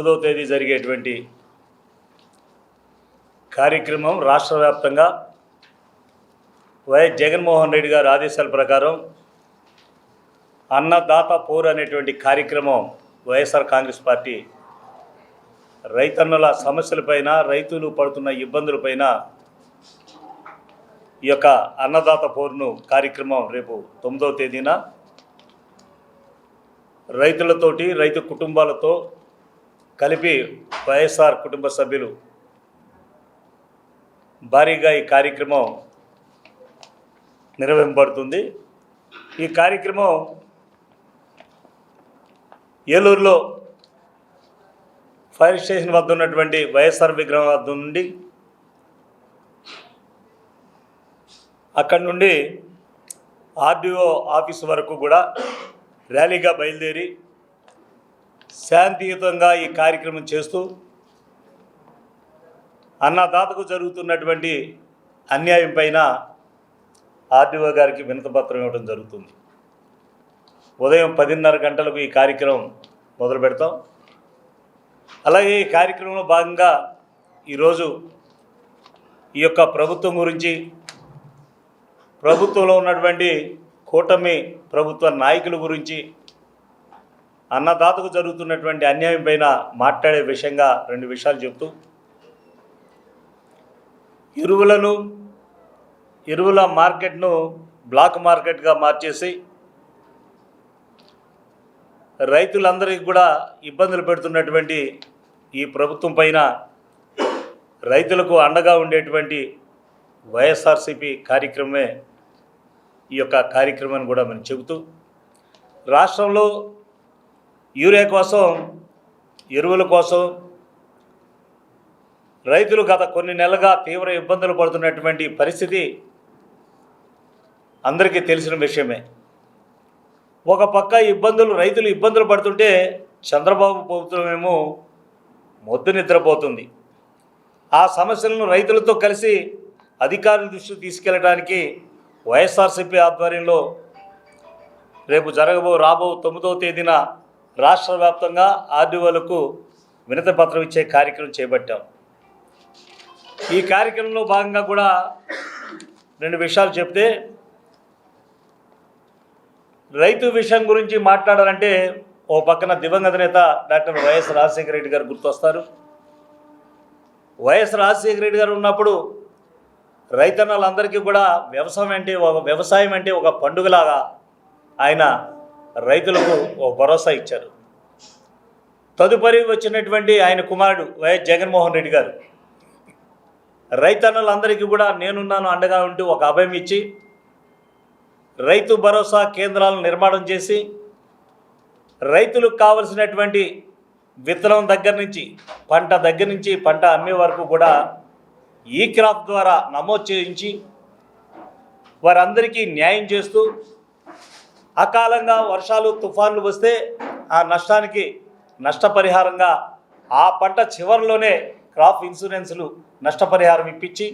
తొమ్మిదవ తేదీ జరిగేటువంటి కార్యక్రమం రాష్ట్ర వ్యాప్తంగా వైఎస్ జగన్మోహన్ రెడ్డి గారి ఆదేశాల ప్రకారం అన్నదాత పోర్ అనేటువంటి కార్యక్రమం వైఎస్ఆర్ కాంగ్రెస్ పార్టీ రైతన్నుల సమస్యలపైన రైతులు పడుతున్న ఇబ్బందులపైన ఈ యొక్క అన్నదాత పోరును కార్యక్రమం రేపు తొమ్మిదవ తేదీన రైతులతోటి రైతు కుటుంబాలతో కలిపి వైఎస్ఆర్ కుటుంబ సభ్యులు భారీగా ఈ కార్యక్రమం నిర్వహింపబడుతుంది. ఈ కార్యక్రమం ఏలూరులో ఫైర్ స్టేషన్ వద్ద ఉన్నటువంటి వైఎస్ఆర్ విగ్రహం వద్ద నుండి అక్కడి నుండి ఆర్డీఓ ఆఫీస్ వరకు కూడా ర్యాలీగా బయలుదేరి శాంతియుతంగా ఈ కార్యక్రమం చేస్తూ అన్నదాతకు జరుగుతున్నటువంటి అన్యాయం పైన ఆర్డీఓ గారికి వినతపత్రం ఇవ్వడం జరుగుతుంది. ఉదయం పదిన్నర గంటలకు ఈ కార్యక్రమం మొదలు పెడతాం. అలాగే ఈ కార్యక్రమంలో భాగంగా ఈరోజు ఈ యొక్క ప్రభుత్వం గురించి ప్రభుత్వంలో ఉన్నటువంటి కూటమి ప్రభుత్వ నాయకుల గురించి అన్నదాతకు జరుగుతున్నటువంటి అన్యాయం పైన మాట్లాడే విషయంగా రెండు విషయాలు చెప్తూ ఎరువులను ఎరువుల మార్కెట్ను బ్లాక్ మార్కెట్గా మార్చేసి రైతులందరికీ కూడా ఇబ్బందులు పెడుతున్నటువంటి ఈ ప్రభుత్వం పైన రైతులకు అండగా ఉండేటువంటి వైఎస్ఆర్సిపి కార్యక్రమమే ఈ యొక్క కార్యక్రమాన్ని కూడా మనం చెబుతూ రాష్ట్రంలో యూరియా కోసం ఎరువుల కోసం రైతులు గత కొన్ని నెలలుగా తీవ్ర ఇబ్బందులు పడుతున్నటువంటి పరిస్థితి అందరికీ తెలిసిన విషయమే. ఒక పక్క ఇబ్బందులు రైతులు ఇబ్బందులు పడుతుంటే చంద్రబాబు ప్రభుత్వమేమో మొద్దు నిద్రపోతుంది. ఆ సమస్యలను రైతులతో కలిసి అధికారుల దృష్టికి తీసుకెళ్ళడానికి వైఎస్ఆర్సీపీ ఆధ్వర్యంలో రేపు జరగబో రాబో తొమ్మిదవ తేదీన రాష్ట్ర వ్యాప్తంగా ఆర్డీఓలకు వినతి పత్రం ఇచ్చే కార్యక్రమం చేపట్టాం. ఈ కార్యక్రమంలో భాగంగా కూడా రెండు విషయాలు చెప్తే రైతు విషయం గురించి మాట్లాడాలంటే ఓ పక్కన దివంగత నేత డాక్టర్ వైఎస్ రాజశేఖర రెడ్డి గారు గుర్తొస్తారు. వైఎస్ రాజశేఖర రెడ్డి గారు ఉన్నప్పుడు రైతన్నలందరికీ కూడా వ్యవసాయం అంటే ఒక వ్యవసాయం అంటే ఒక పండుగలాగా ఆయన రైతులకు ఓ భరోసా ఇచ్చారు. తదుపరి వచ్చినటువంటి ఆయన కుమారుడు వైఎస్ జగన్మోహన్ రెడ్డి గారు. రైతన్నులందరికీ కూడా నేనున్నాను అండగా ఉంటూ ఒక అభయం ఇచ్చి రైతు భరోసా కేంద్రాలను నిర్మాణం చేసి రైతులకు కావలసినటువంటి విత్తనం దగ్గర నుంచి పంట దగ్గర నుంచి పంట అమ్మే వరకు కూడా ఈ క్రాప్ ద్వారా నమోదు చేయించి వారందరికీ న్యాయం చేస్తూ అకాలంగా వర్షాలు తుఫాన్లు వస్తే ఆ నష్టానికి నష్టపరిహారంగా ఆ పంట చివరిలోనే క్రాప్ ఇన్సూరెన్సులు నష్టపరిహారం ఇప్పించి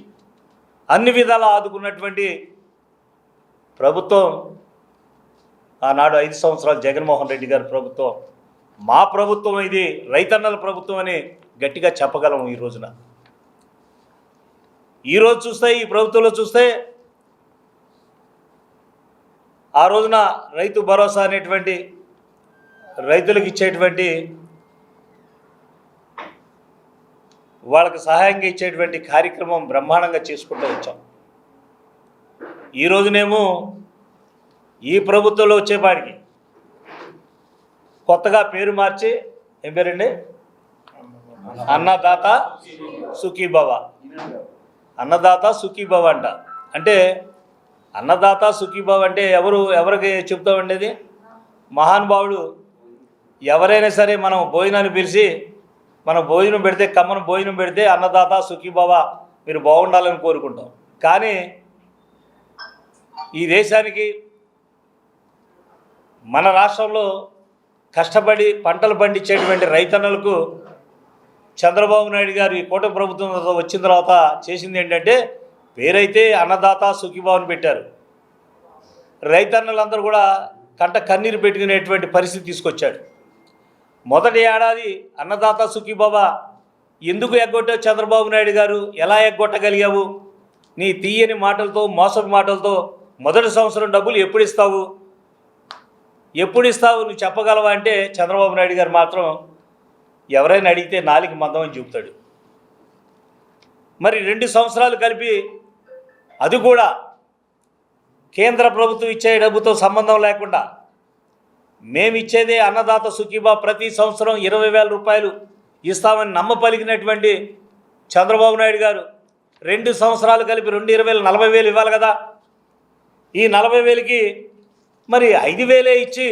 అన్ని విధాలా ఆదుకున్నటువంటి ప్రభుత్వం ఆనాడు ఐదు సంవత్సరాలు జగన్మోహన్ రెడ్డి గారి ప్రభుత్వం మా ప్రభుత్వం ఇది రైతన్నల ప్రభుత్వం అని గట్టిగా చెప్పగలం ఈ రోజున. ఈరోజు చూస్తే ఈ ప్రభుత్వంలో చూస్తే ఆ రోజున రైతు భరోసా అనేటువంటి రైతులకు ఇచ్చేటువంటి వాళ్ళకి సహాయంగా ఇచ్చేటువంటి కార్యక్రమం బ్రహ్మాండంగా చేసుకుంటూ వచ్చాం. ఈ రోజునేమో ఈ ప్రభుత్వంలో వచ్చేపాటికి కొత్తగా పేరు మార్చి ఏం పేరండి? అన్నదాత సుఖీభవ. అన్నదాత సుఖీభవ అంట. అంటే అన్నదాత సుఖీభవ అంటే ఎవరు ఎవరికి చెప్తామండి అది మహానుభావుడు ఎవరైనా సరే మనం భోజనాన్ని పిలిచి మనం భోజనం పెడితే కమ్మను భోజనం పెడితే అన్నదాత సుఖీభావ మీరు బాగుండాలని కోరుకుంటాం. కానీ ఈ దేశానికి మన రాష్ట్రంలో కష్టపడి పంటలు పండించేటువంటి రైతన్నలకు చంద్రబాబు నాయుడు గారు ఈ కూటమి ప్రభుత్వం వచ్చిన తర్వాత చేసింది ఏంటంటే పేరైతే అన్నదాత సుఖీభావని పెట్టారు. రైతన్నలందరూ కూడా కంట కన్నీరు పెట్టుకునేటువంటి పరిస్థితి తీసుకొచ్చాడు మొదటి ఏడాది అన్నదాత సుఖీబాబా ఎందుకు ఎగ్గొట్టావు చంద్రబాబు నాయుడు గారు? ఎలా ఎగ్గొట్టగలిగావు? నీ తీయని మాటలతో మోసపు మాటలతో మొదటి సంవత్సరం డబ్బులు ఎప్పుడు ఇస్తావు? ఎప్పుడు ఇస్తావు? నువ్వు చెప్పగలవా అంటే చంద్రబాబు నాయుడు గారు మాత్రం ఎవరైనా అడిగితే నాలుగు మందం అని చెబుతాడు. మరి రెండు సంవత్సరాలు కలిపి అది కూడా కేంద్ర ప్రభుత్వం ఇచ్చే డబ్బుతో సంబంధం లేకుండా. మేము ఇచ్చేదే అన్నదాత సుఖీబా ప్రతి సంవత్సరం ఇరవై వేల రూపాయలు ఇస్తామని నమ్మ పలికినటువంటి చంద్రబాబు నాయుడు గారు రెండు సంవత్సరాలు కలిపి రెండు ఇరవై వేలు నలభై వేలు ఇవ్వాలి కదా. ఈ నలభై వేలకి మరి ఐదు వేలే ఇచ్చి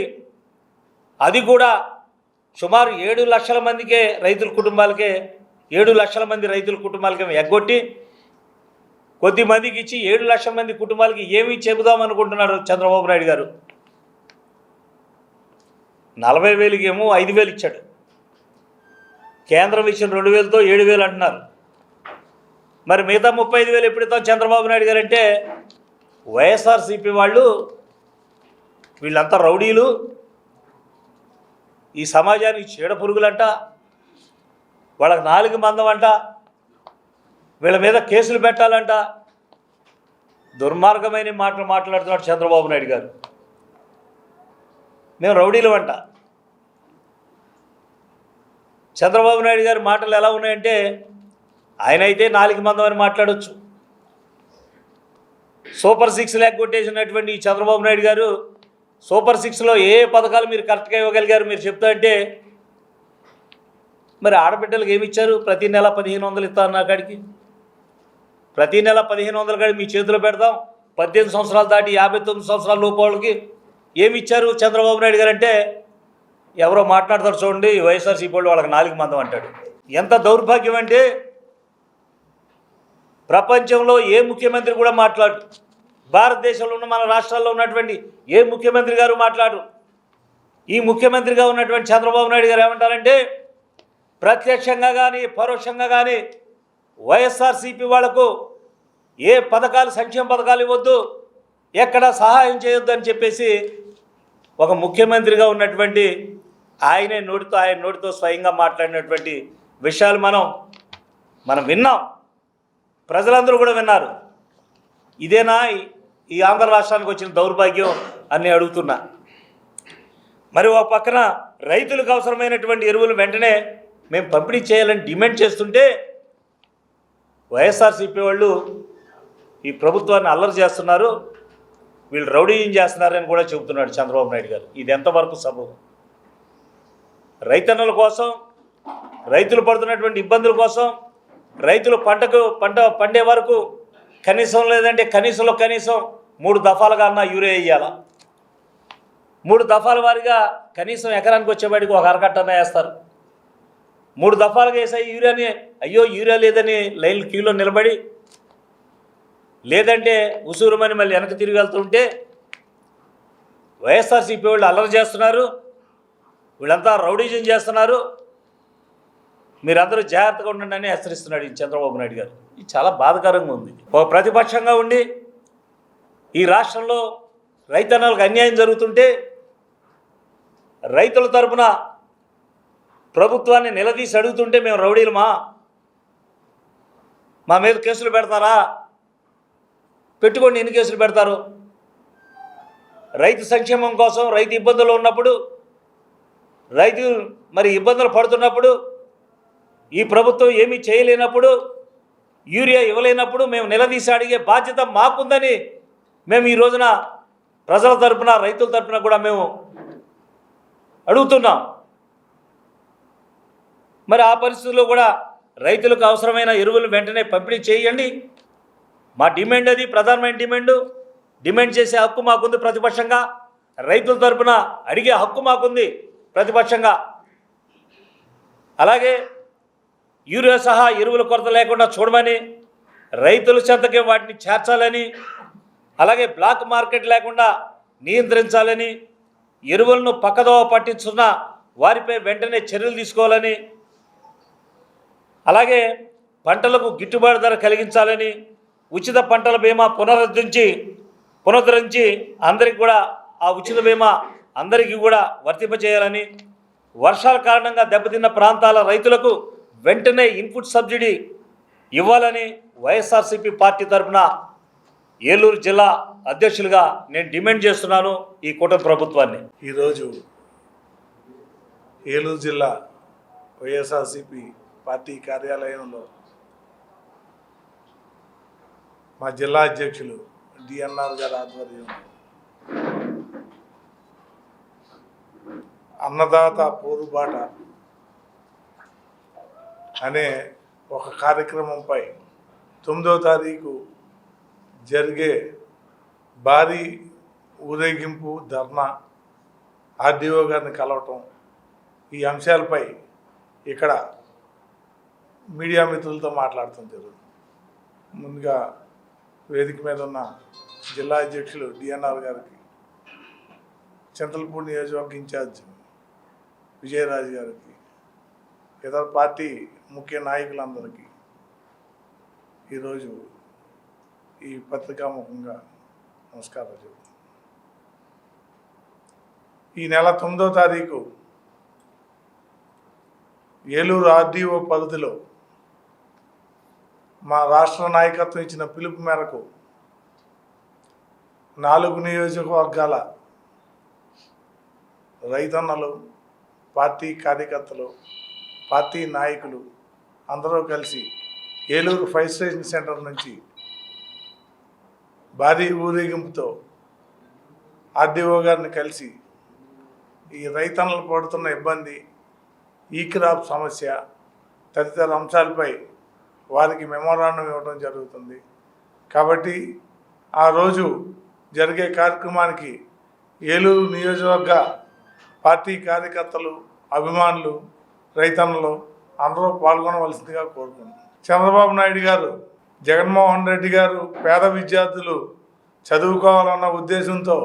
అది కూడా సుమారు ఏడు లక్షల మందికే రైతుల కుటుంబాలకే ఏడు లక్షల మంది రైతుల కుటుంబాలకే ఎగ్గొట్టి కొద్ది మందికి ఇచ్చి ఏడు లక్షల మంది కుటుంబాలకి ఏమి చెబుదాం అనుకుంటున్నారు చంద్రబాబు నాయుడు గారు? నలభై వేలకి ఏమో ఐదు వేలు ఇచ్చాడు. కేంద్రం ఇచ్చిన రెండు వేలతో ఏడు వేలు అంటున్నారు. మరి మిగతా ముప్పై ఐదు వేలు ఎప్పుడు చంద్రబాబు నాయుడు గారు అంటే వైఎస్ఆర్సీపీ వాళ్ళు వీళ్ళంతా రౌడీలు. ఈ సమాజానికి చీడ పురుగులంట. వాళ్ళకి నాలుగు మందం అంట. వీళ్ళ మీద కేసులు పెట్టాలంట. దుర్మార్గమైన మాటలు మాట్లాడుతున్నాడు చంద్రబాబు నాయుడు గారు. మేము రౌడీలు అంట. చంద్రబాబు నాయుడు గారి మాటలు ఎలా ఉన్నాయంటే ఆయన అయితే నాలుగు మందం అని మాట్లాడొచ్చు. సూపర్ సిక్స్ లెక్ కొట్టేసినటువంటి చంద్రబాబు నాయుడు గారు సూపర్ సిక్స్లో ఏ పథకాలు మీరు కరెక్ట్గా ఇవ్వగలిగారు మీరు చెప్తా అంటే మరి ఆడబిడ్డలకు ఏమి ఇచ్చారు? ప్రతి నెల పదిహేను వందలు ఇస్తా అన్న కాడికి ప్రతి నెల పదిహేను వందల కాడికి మీ చేతిలో పెడదాం. పద్దెనిమిది సంవత్సరాలు దాటి యాభై తొమ్మిది సంవత్సరాల లోపాలకి ఏమి ఇచ్చారు చంద్రబాబు నాయుడు గారు అంటే? ఎవరో మాట్లాడతారు చూడండి వైఎస్ఆర్సీపీ వాళ్ళు వాళ్ళకి నాలుగు మందం అంటాడు. ఎంత దౌర్భాగ్యం అంటే ప్రపంచంలో ఏ ముఖ్యమంత్రి కూడా మాట్లాడు భారతదేశంలో ఉన్న మన రాష్ట్రాల్లో ఉన్నటువంటి ఏ ముఖ్యమంత్రి గారు మాట్లాడు ఈ ముఖ్యమంత్రిగా ఉన్నటువంటి చంద్రబాబు నాయుడు గారు ఏమంటారంటే ప్రత్యక్షంగా కానీ పరోక్షంగా కానీ వైఎస్ఆర్సీపీ వాళ్ళకు ఏ పథకాలు సంక్షేమ పథకాలు ఇవ్వద్దు ఎక్కడ సహాయం చేయొద్దు అని చెప్పేసి ఒక ముఖ్యమంత్రిగా ఉన్నటువంటి ఆయనే నోటితో ఆయన నోటితో స్వయంగా మాట్లాడినటువంటి విషయాలు మనం మనం విన్నాం. ప్రజలందరూ కూడా విన్నారు. ఇదేనా ఈ- ఈ ఆంధ్ర రాష్ట్రానికి వచ్చిన దౌర్భాగ్యం అని అడుగుతున్నా. మరి ఒక పక్కన రైతులకు అవసరమైనటువంటి ఎరువులు వెంటనే మేము పంపిణీ చేయాలని డిమాండ్ చేస్తుంటే వైఎస్ఆర్సీపీ వాళ్ళు ఈ ప్రభుత్వాన్ని అల్లరి చేస్తున్నారు. వీళ్ళు రౌడీయం చేస్తున్నారని కూడా చెబుతున్నాడు చంద్రబాబు నాయుడు గారు. ఇది ఎంతవరకు సబబు? రైతన్నుల కోసం రైతులు పడుతున్నటువంటి ఇబ్బందుల కోసం రైతులు పంటకు పంట పండే వరకు కనీసం లేదంటే కనీసంలో కనీసం మూడు దఫాలుగా అన్న యూరియా వేయాల? మూడు దఫాల వారిగా కనీసం ఎకరానికి వచ్చేవాడికి ఒక అరకట్ట వేస్తారు. మూడు దఫాలుగా వేసాయి యూరియాని. అయ్యో యూరియా లేదని లైన్ క్యూలో నిలబడి లేదంటే ఉసూరుమని మళ్ళీ వెనక్కి తిరిగి వెళ్తుంటే వైఎస్ఆర్సీపీ వాళ్ళు అల్లరి చేస్తున్నారు. వీళ్ళంతా రౌడీజం చేస్తున్నారు. మీరందరూ జాగ్రత్తగా ఉండండి అని హెచ్చరిస్తున్నాడు ఈ చంద్రబాబు నాయుడు గారు. ఇది చాలా బాధాకరంగా ఉంది. ఒక ప్రతిపక్షంగా ఉండి ఈ రాష్ట్రంలో రైతన్నలకు అన్యాయం జరుగుతుంటే రైతుల తరపున ప్రభుత్వాన్ని నిలదీసి అడుగుతుంటే మేము రౌడీలమా? మా మీద కేసులు పెడతారా? పెట్టుకోండి ఎన్ని కేసులు పెడతారు? రైతు సంక్షేమం కోసం రైతు ఇబ్బందులు ఉన్నప్పుడు రైతు మరి ఇబ్బందులు పడుతున్నప్పుడు ఈ ప్రభుత్వం ఏమీ చేయలేనప్పుడు యూరియా ఇవ్వలేనప్పుడు మేము నిలదీసి అడిగే బాధ్యత మాకుందని మేము ఈ రోజున ప్రజల తరపున రైతుల తరపున కూడా మేము అడుగుతున్నాం. మరి ఆ పరిస్థితుల్లో కూడా రైతులకు అవసరమైన ఎరువులు వెంటనే పంపిణీ చేయండి. మా డిమాండ్ అది ప్రధానమైన డిమాండ్. డిమాండ్ చేసే హక్కు మాకుంది ప్రతిపక్షంగా. రైతుల తరపున అడిగే హక్కు మాకుంది ప్రతిపక్షంగా. అలాగే యూరియా సహా ఎరువుల కొరత లేకుండా చూడమని రైతుల చెంతకే వాటిని చేర్చాలని అలాగే బ్లాక్ మార్కెట్ లేకుండా నియంత్రించాలని ఎరువులను పక్కదోవ పట్టించున్న వారిపై వెంటనే చర్యలు తీసుకోవాలని అలాగే పంటలకు గిట్టుబాటు ధర కలిగించాలని ఉచిత పంటల బీమా పునరుద్ధరించి పునరుద్ధరించి అందరికి కూడా ఆ ఉచిత బీమా అందరికీ కూడా వర్తింపజేయాలని వర్షాల కారణంగా దెబ్బతిన్న ప్రాంతాల రైతులకు వెంటనే ఇన్పుట్ సబ్సిడీ ఇవ్వాలని వైఎస్ఆర్సీపీ పార్టీ తరఫున ఏలూరు జిల్లా అధ్యక్షులుగా నేను డిమాండ్ చేస్తున్నాను ఈ కూటమి ప్రభుత్వాన్ని. ఈరోజు ఏలూరు జిల్లా వైఎస్ఆర్సిపి పార్టీ కార్యాలయంలో మా జిల్లా అధ్యక్షులు డిఎన్ఆర్ గారి ఆధ్వర్యంలో అన్నదాత పోరుబాట అనే ఒక కార్యక్రమంపై తొమ్మిదో తారీఖు జరిగే భారీ ఊరేగింపు ధర్నా ఆర్డీఓ గారిని కలవటం ఈ అంశాలపై ఇక్కడ మీడియా మిత్రులతో మాట్లాడటం జరుగుతుంది ముందుగా వేదిక మీద ఉన్న జిల్లా అధ్యక్షులు డిఎన్ఆర్ గారికి చింతలపూడి నియోజకవర్గ ఇన్ఛార్జ్ విజయరాజు గారికి ఇతర పార్టీ ముఖ్య నాయకులందరికీ ఈరోజు ఈ పత్రికాముఖంగా నమస్కారాలు చెబుతున్నాను ఈ నెల తొమ్మిదో తారీఖు ఏలూరు ఆర్డీఓ పరిధిలో మా రాష్ట్ర నాయకత్వం ఇచ్చిన పిలుపు మేరకు నాలుగు నియోజకవర్గాల రైతన్నలు పార్టీ కార్యకర్తలు పార్టీ నాయకులు అందరూ కలిసి ఏలూరు ఫైర్ స్టేషన్ సెంటర్ నుంచి భారీ ఊరేగింపుతో ఆర్డీఓ గారిని కలిసి ఈ రైతన్నలు పడుతున్న ఇబ్బంది ఈ క్రాప్ సమస్య తదితర అంశాలపై వారికి మెమోరాండం ఇవ్వడం జరుగుతుంది. కాబట్టి ఆ రోజు జరిగే కార్యక్రమానికి ఏలూరు నియోజకవర్గ పార్టీ కార్యకర్తలు అభిమానులు రైతన్నలు అందరూ పాల్గొనవలసిందిగా కోరుకుంటున్నాను చంద్రబాబు నాయుడు గారు జగన్మోహన్ రెడ్డి గారు పేద విద్యార్థులు చదువుకోవాలన్న ఉద్దేశంతో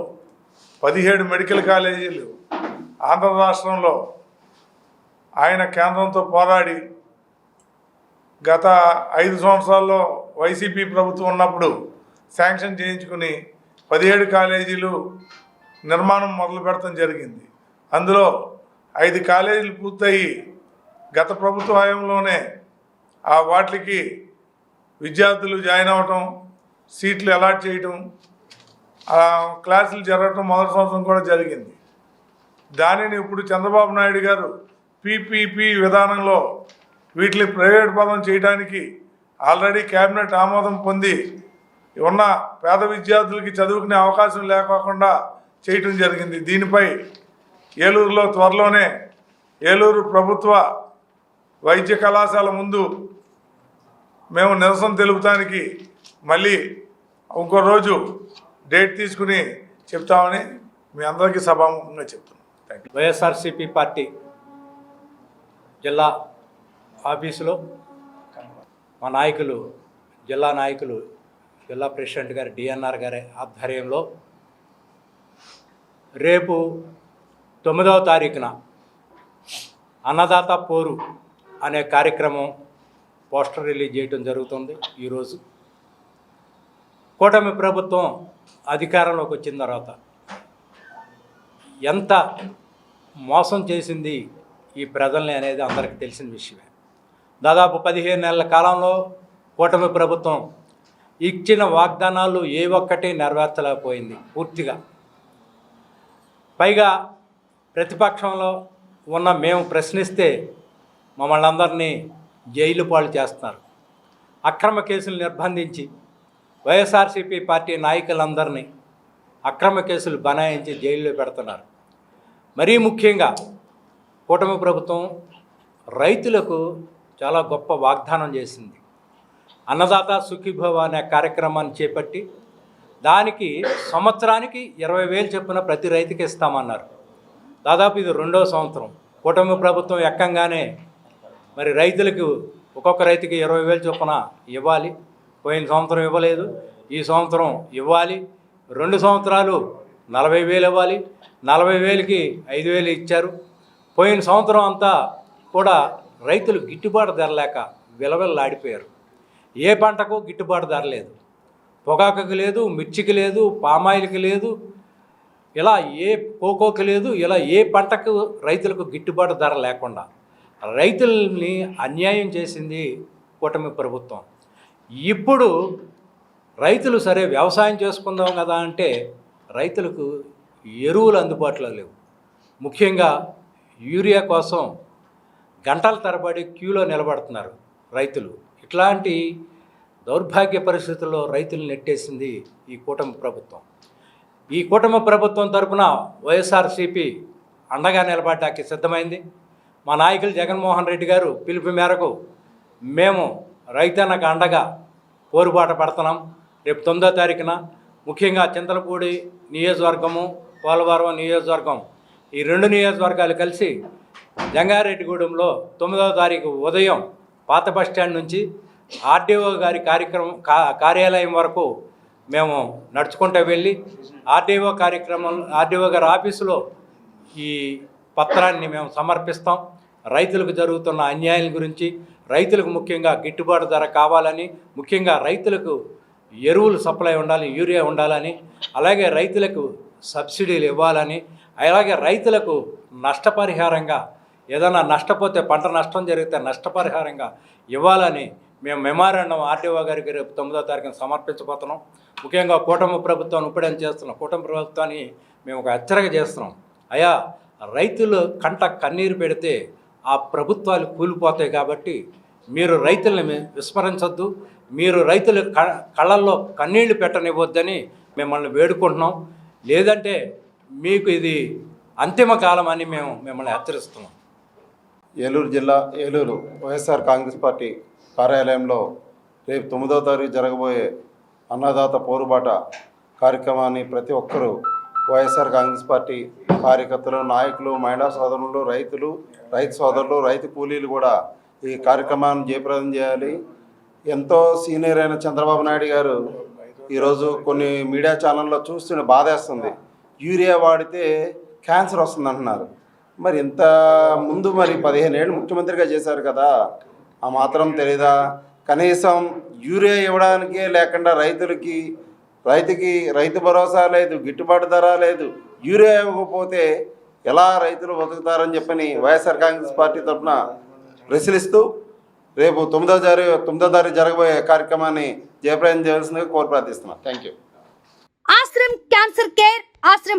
పదిహేడు మెడికల్ కాలేజీలు ఆంధ్ర రాష్ట్రంలో ఆయన కేంద్రంతో పోరాడి గత ఐదు సంవత్సరాల్లో వైసీపీ ప్రభుత్వం ఉన్నప్పుడు శాంక్షన్ చేయించుకుని పదిహేడు కాలేజీలు నిర్మాణం మొదలు పెడతం జరిగింది. అందులో ఐదు కాలేజీలు పూర్తయి గత ప్రభుత్వ హయాంలోనే ఆ వాటికి విద్యార్థులు జాయిన్ అవ్వటం సీట్లు అలాట్ చేయటం ఆ క్లాసులు జరగటం మొదటి సంవత్సరం కూడా జరిగింది. దానిని ఇప్పుడు చంద్రబాబు నాయుడు గారు పీపీపీ విధానంలో వీటిని ప్రైవేట్ పదం చేయడానికి ఆల్రెడీ కేబినెట్ ఆమోదం పొంది ఉన్న పేద విద్యార్థులకి చదువుకునే అవకాశం లేకోకుండా చేయటం జరిగింది. దీనిపై ఏలూరులో త్వరలోనే ఏలూరు ప్రభుత్వ వైద్య కళాశాల ముందు మేము నిరసన తెలుపుతానికి మళ్ళీ ఇంకో రోజు డేట్ తీసుకుని చెప్తామని మీ అందరికీ సభాముఖంగా చెప్తున్నాం. థ్యాంక్ యూ వైఎస్ఆర్సిపి పార్టీ జిల్లా ఆఫీసులో మా నాయకులు జిల్లా నాయకులు జిల్లా ప్రెసిడెంట్ గారు డిఎన్ఆర్ గారి ఆధ్వర్యంలో రేపు తొమ్మిదవ తారీఖున అన్నదాత పోరు అనే కార్యక్రమం పోస్టర్ రిలీజ్ చేయడం జరుగుతుంది ఈరోజు. కూటమి ప్రభుత్వం అధికారంలోకి వచ్చిన తర్వాత ఎంత మోసం చేసింది ఈ ప్రజల్ని అనేది అందరికీ తెలిసిన విషయమే. దాదాపు పదిహేను నెలల కాలంలో కూటమి ప్రభుత్వం ఇచ్చిన వాగ్దానాలు ఏ ఒక్కటి నెరవేర్చలేకపోయింది పూర్తిగా. పైగా ప్రతిపక్షంలో ఉన్న మేము ప్రశ్నిస్తే మమ్మల్ని అందరినీ జైలు పాలు చేస్తున్నారు. అక్రమ కేసులు నిర్బంధించి వైఎస్ఆర్సీపీ పార్టీ నాయకులందరినీ అక్రమ కేసులు బనాయించి జైల్లో పెడుతున్నారు. మరీ ముఖ్యంగా కూటమి ప్రభుత్వం రైతులకు చాలా గొప్ప వాగ్దానం చేసింది. అన్నదాత సుఖీభవ అనే కార్యక్రమాన్ని చేపట్టి దానికి సంవత్సరానికి ఇరవై వేలు చొప్పున ప్రతి రైతుకి ఇస్తామన్నారు. దాదాపు ఇది రెండో సంవత్సరం. కూటమి ప్రభుత్వం ఎక్కంగానే మరి రైతులకు ఒక్కొక్క రైతుకి ఇరవై వేలు చొప్పున ఇవ్వాలి. పోయిన సంవత్సరం ఇవ్వలేదు. ఈ సంవత్సరం ఇవ్వాలి. రెండు సంవత్సరాలు నలభై వేలు ఇవ్వాలి. నలభై వేలకి ఐదు వేలు ఇచ్చారు. పోయిన సంవత్సరం అంతా కూడా రైతులు గిట్టుబాటు ధర లేక విలవిల్లాడిపోయారు. ఏ పంటకు గిట్టుబాటు ధర లేదు. పొగాకుకి లేదు మిర్చికి లేదు పామాయిల్కి లేదు. ఇలా ఏ కోకోకి లేదు ఇలా ఏ పంటకు రైతులకు గిట్టుబాటు ధర లేకుండా రైతుల్ని అన్యాయం చేసింది కూటమి ప్రభుత్వం. ఇప్పుడు రైతులు సరే వ్యవసాయం చేసుకుందాం కదా అంటే రైతులకు ఎరువులు అందుబాటులో లేవు. ముఖ్యంగా యూరియా కోసం గంటల తరబడి క్యూలో నిలబడుతున్నారు రైతులు. ఇట్లాంటి దౌర్భాగ్య పరిస్థితుల్లో రైతులు నెట్టేసింది ఈ కూటమి ప్రభుత్వం. ఈ కూటమి ప్రభుత్వం తరపున వైఎస్ఆర్సీపీ అండగా నిలబడటానికి సిద్ధమైంది. మా నాయకులు జగన్మోహన్ రెడ్డి గారు పిలుపు మేరకు మేము రైతన్నకు అండగా పోరుబాట పడుతున్నాం. రేపు తొమ్మిదో తారీఖున ముఖ్యంగా చింతలపూడి నియోజకవర్గము పోలవరం నియోజకవర్గం ఈ రెండు నియోజకవర్గాలు కలిసి జంగారెడ్డిగూడెంలో తొమ్మిదవ తారీఖు ఉదయం పాత బస్ స్టాండ్ నుంచి ఆర్డీఓ గారి కార్యక్రమం కా కార్యాలయం వరకు మేము నడుచుకుంటూ వెళ్ళి ఆర్డీఓ కార్యక్రమం ఆర్డీఓ గారి ఆఫీసులో ఈ పత్రాన్ని మేము సమర్పిస్తాం. రైతులకు జరుగుతున్న అన్యాయం గురించి రైతులకు ముఖ్యంగా గిట్టుబాటు ధర కావాలని ముఖ్యంగా రైతులకు ఎరువులు సప్లై ఉండాలి యూరియా ఉండాలని అలాగే రైతులకు సబ్సిడీలు ఇవ్వాలని అలాగే రైతులకు నష్టపరిహారంగా ఏదైనా నష్టపోతే పంట నష్టం జరిగితే నష్టపరిహారంగా ఇవ్వాలని మేము మెమారాండం ఆర్టీఓ గారికి రేపు తొమ్మిదో తారీఖున సమర్పించబోతున్నాం. ముఖ్యంగా కూటమి ప్రభుత్వాన్ని ఇప్పుడేం చేస్తున్నాం. కూటమి ప్రభుత్వాన్ని మేము ఒక హెచ్చరిక చేస్తున్నాం. అయా రైతులు కంట కన్నీరు పెడితే ఆ ప్రభుత్వాలు కూలిపోతాయి కాబట్టి మీరు రైతుల్ని విస్మరించొద్దు. మీరు రైతుల క కళ్ళల్లో కన్నీళ్ళు పెట్టనివ్వద్దని మిమ్మల్ని వేడుకుంటున్నాం. లేదంటే మీకు ఇది అంతిమ కాలం అని మేము మిమ్మల్ని హెచ్చరిస్తున్నాం. ఏలూరు జిల్లా ఏలూరు వైఎస్ఆర్ కాంగ్రెస్ పార్టీ కార్యాలయంలో రేపు తొమ్మిదవ తారీఖు జరగబోయే అన్నదాత పోరుబాట కార్యక్రమాన్ని ప్రతి ఒక్కరూ వైఎస్ఆర్ కాంగ్రెస్ పార్టీ కార్యకర్తలు నాయకులు మహిళా సోదరులు రైతులు రైతు సోదరులు రైతు కూలీలు కూడా ఈ కార్యక్రమాన్ని జయప్రదం చేయాలి. ఎంతో సీనియర్ అయిన చంద్రబాబు నాయుడు గారు ఈరోజు కొన్ని మీడియా ఛానల్లో చూస్తున్న బాధేస్తుంది. యూరియా వాడితే క్యాన్సర్ వస్తుంది అంటున్నారు మరి ఇంత ముందు మరి పదిహేను ఏళ్ళు ముఖ్యమంత్రిగా చేశారు కదా ఆ మాత్రం తెలీదా? కనీసం యూరియా ఇవ్వడానికే లేకుండా రైతులకి రైతుకి రైతు భరోసా లేదు గిట్టుబాటు ధర లేదు యూరియా ఇవ్వకపోతే ఎలా రైతులు బతుకుతారని చెప్పని వైఎస్ఆర్ కాంగ్రెస్ పార్టీ తరఫున ప్రశ్నిస్తూ రేపు తొమ్మిదో తారీఖు తొమ్మిదో తారీఖు జరగబోయే కార్యక్రమాన్ని జయప్రదం చేయాల్సిందిగా కోరి ప్రార్థిస్తున్నాను thank you Ashram cancer care Ashram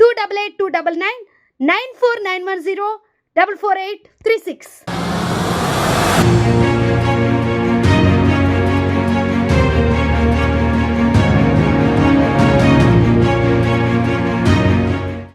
two double eight two double nine nine four nine one zero double four eight three six